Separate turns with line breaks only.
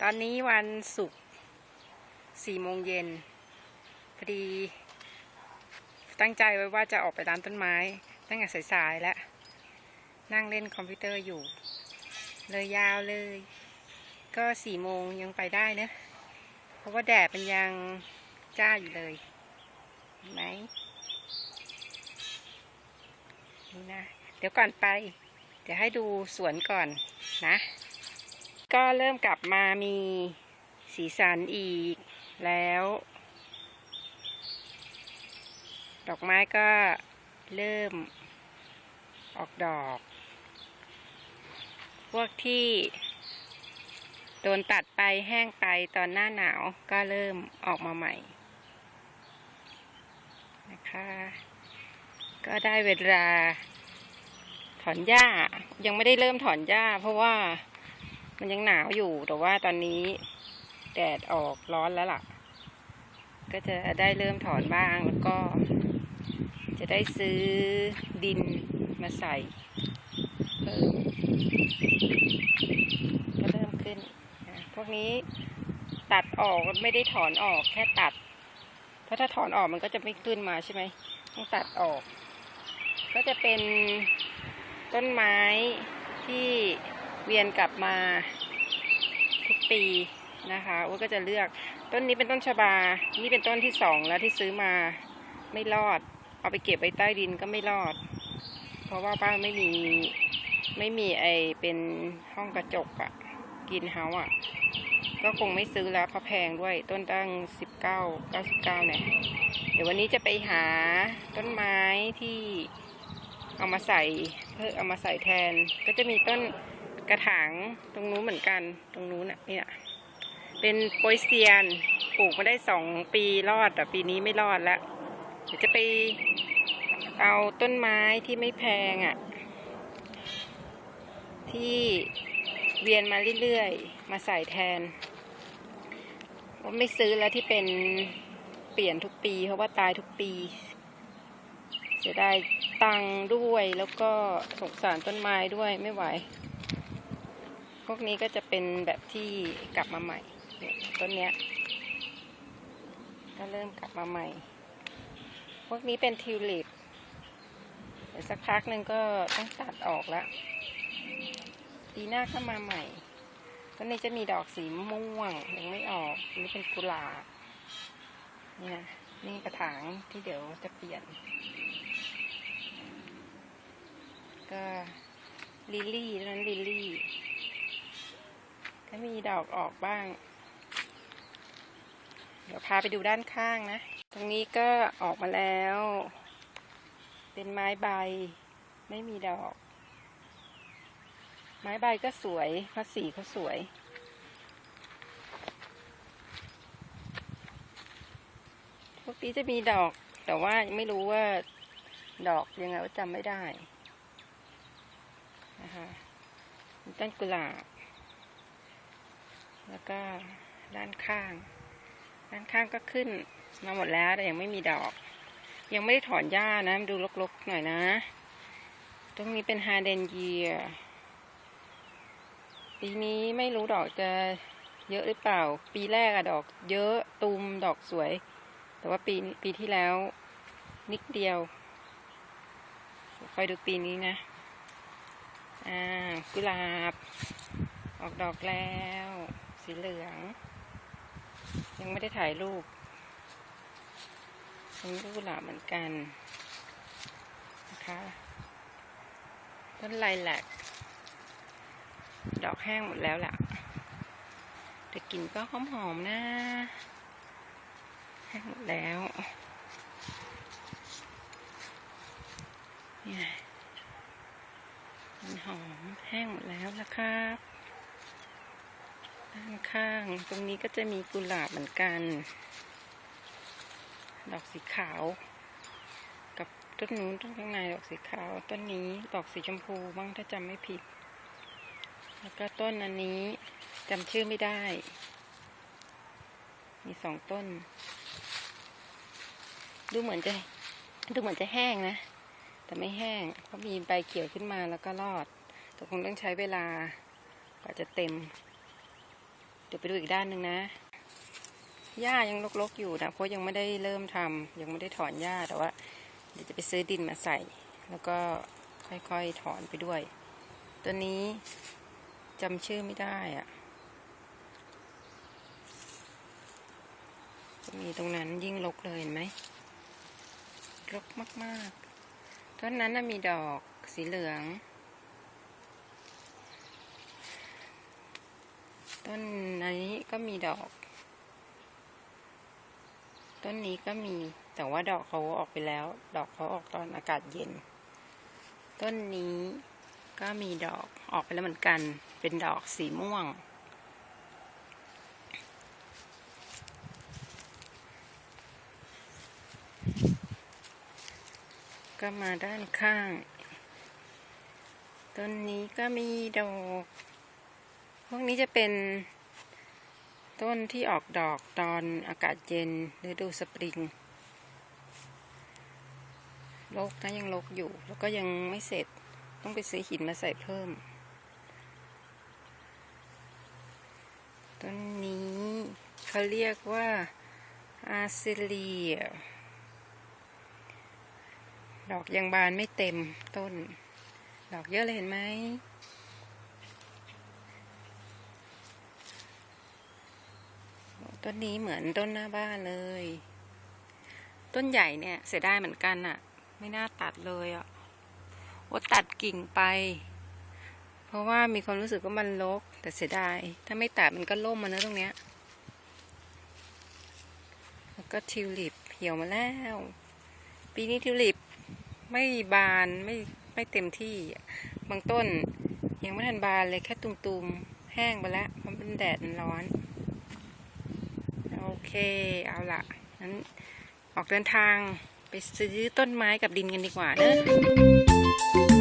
ตอนนี้วันศุกร์สี่โมงเย็นพอดี ตั้งใจไว้ว่าจะออกไปร้านต้นไม้ ตั้งแต่สายๆแล้ว นั่งเล่นคอมพิวเตอร์อยู่ เลยยาวเลย ก็สี่โมงยังไปได้เนะ เพราะว่าแดดมันยังจ้าอยู่เลย ไหม นะ เดี๋ยวก่อนไป เดี๋ยวให้ดูสวนก่อนนะ ก็เริ่มกลับมามีสีสันอีกแล้ว ดอกไม้ก็เริ่มออกดอก พวกที่โดนตัดไปแห้งไปตอนหน้าหนาวก็เริ่มออกมาใหม่นะคะ ก็ได้เวลา ถอนหญ้ายังไม่ได้เริ่มถอนหญ้า เพราะว่ามันยังหนาวอยู่แต่ว่าตอนนี้แดดออกร้อนแล้วล่ะ ก็จะได้เริ่มถอนบ้างแล้วก็ จะได้ซื้อดินมาใส่เพิ่มก็เริ่มขึ้นพวกนี้ตัดออกไม่ได้ถอนออกแค่ตัด เพราะถ้าถอนออกมันก็จะไม่ขึ้นมาใช่ไหมต้องตัดออก ก็จะเป็น ต้นไม้ที่เวียนกลับมาทุกปีนะคะอ้วก็จะเลือกต้นนี้เป็นต้นชบา นี่เป็นต้นที่สองแล้วที่ซื้อมาไม่รอด เอาไปเก็บไว้ใต้ดินก็ไม่รอด เพราะว่าบ้านไม่มีไม่มีไอเป็นห้องกระจกอะกินเฮาอะก็คงไม่ซื้อแล้วเพราะแพงด้วยต้นตั้งสิบเก้าเก้าสิบเก้าเนี่ยเดี๋ยววันนี้จะไปหาต้นไม้ที่ เอามาใส่เพื่อเอามาใส่แทน ก็จะมีต้นกระถางตรงนู้นเหมือนกันตรงนู้นน่ะนี่น่ะเป็นโปยเซียนปลูกมาได้สองปีรอดแต่ปีนี้ไม่รอดแล้วเดี๋ยวจะไปเอาต้นไม้ที่ไม่แพงอะ ที่เวียนมาเรื่อยๆ มาใส่แทนว่าไม่ซื้อแล้วที่เป็นเปลี่ยนทุกปี เพราะว่าตายทุกปี จะได้ตังด้วยแล้วก็สงสารต้นไม้ด้วยไม่ไหว พวกนี้ก็จะเป็นแบบที่กลับมาใหม่ต้นเนี้ยก็เริ่มกลับมาใหม่ พวกนี้เป็นทิวลิปเดี๋ยวสักพักหนึ่งก็ต้องตัดออกแล้วปีหน้าก็มาใหม่ต้นนี้จะมีดอกสีม่วงยังไม่ออกอันนี้เป็นกุหลาบเนี่นะนี่กระถางที่เดี๋ยวจะเปลี่ยน ก็ลิลลี่นั้นลิลลี่ ก็มีดอกออกบ้าง เดี๋ยวพาไปดูด้านข้างนะ ตรงนี้ก็ออกมาแล้ว เป็นไม้ใบ ไม่มีดอก ไม้ใบก็สวยเพราะสีเขาสวยพวกนี้จะมีดอก แต่ว่าไม่รู้ว่าดอกยังไงว่าจำไม่ได้ นะคะมีต้นกุหลาบ แล้วก็ด้านข้าง ด้านข้างก็ขึ้นมาหมดแล้วแต่ยังไม่มีดอก ยังไม่ได้ถอนหญ้านะดูรกๆหน่อยนะ ตรงนี้เป็นฮาเดนเยียปีนี้ไม่รู้ดอกจะเยอะหรือเปล่า ปีแรกอะดอก เยอะตูมดอกสวย แต่ว่าปีปีที่แล้วนิดเดียวคอยดูปีนี้นะ อ่ากุหลาบ ออกดอกแล้ว สีเหลือง ยังไม่ได้ถ่ายรูปเป็นกุหลาบเหมือนกันนะคะต้นไลแลกดอกแห้งหมดแล้วล่ะ แต่กลิ่นก็หอมๆนะแห้งหมดแล้ว เนี่ย มันหอมแห้งหมดแล้วละครับด้านข้างตรงนี้ก็จะมีกุหลาบเหมือนกัน ดอกสีขาว กับต้นนู้นต้นข้างในดอกสีขาว ต้นนี้ดอกสีชมพูบ้างถ้าจำไม่ผิด แล้วก็ต้นอันนี้จำชื่อไม่ได้ มีสองต้น ดูเหมือนจะ ดูเหมือนจะแห้งนะ แต่ไม่แห้งเพราะมีใบเขียวขึ้นมาแล้วก็รอด แต่คงต้องใช้เวลากว่าจะเต็ม เดี๋ยวไปดูอีกด้านหนึ่งนะ หญ้ายังรกๆอยู่นะเพราะยังไม่ได้เริ่มทำยังไม่ได้ถอนหญ้าแต่ว่าเดี๋ยวจะไปซื้อดินมาใส่ แล้วก็ค่อยๆถอนไปด้วย ตัวนี้จำชื่อไม่ได้อะจะมีตรงนั้นยิ่งรกเลยเห็นไหมรกมาก ๆ ต้นนั้นมีดอกสีเหลือง ต้นนี้ก็มีดอก ต้นนี้ก็มี แต่ว่าดอกเขาออกไปแล้ว ดอกเขาออกตอนอากาศเย็น ต้นนี้ก็มีดอกออกไปแล้วเหมือนกัน เป็นดอกสีม่วง ก็มาด้านข้าง ต้นนี้ก็มีดอก พวกนี้จะเป็น ต้นที่ออกดอกตอนอากาศเย็นฤดูสปริงรกนะยังรกอยู่ แล้วก็ยังไม่เสร็จต้องไปซื้อหินมาใส่เพิ่ม ต้นนี้เขาเรียกว่าอาซิเลีย ดอกยังบานไม่เต็มต้น ดอกเยอะเลยเห็นไหมต้นนี้เหมือนต้นหน้าบ้านเลย ต้นใหญ่เนี่ย เสียดายเหมือนกันอะไม่น่าตัดเลยอะว่าตัดกิ่งไป เพราะว่ามีความรู้สึกว่ามันรกแต่เสียดาย ถ้าไม่ตัดมันก็ล่มมาเนอะตรงเนี้ย แล้วก็ทิวลิปเหี่ยวมาแล้ว ปีนี้ทิวลิป ไม่บานไม่ไม่เต็มที่ บางต้น ยังไม่ทันบานเลยแค่ตุ่มๆ แห้งไปแล้วเพราะเป็นแดดมันร้อน โอเคเอาละงั้นออกเดินทางไปซื้อต้นไม้กับดินกันดีกว่าเนอะ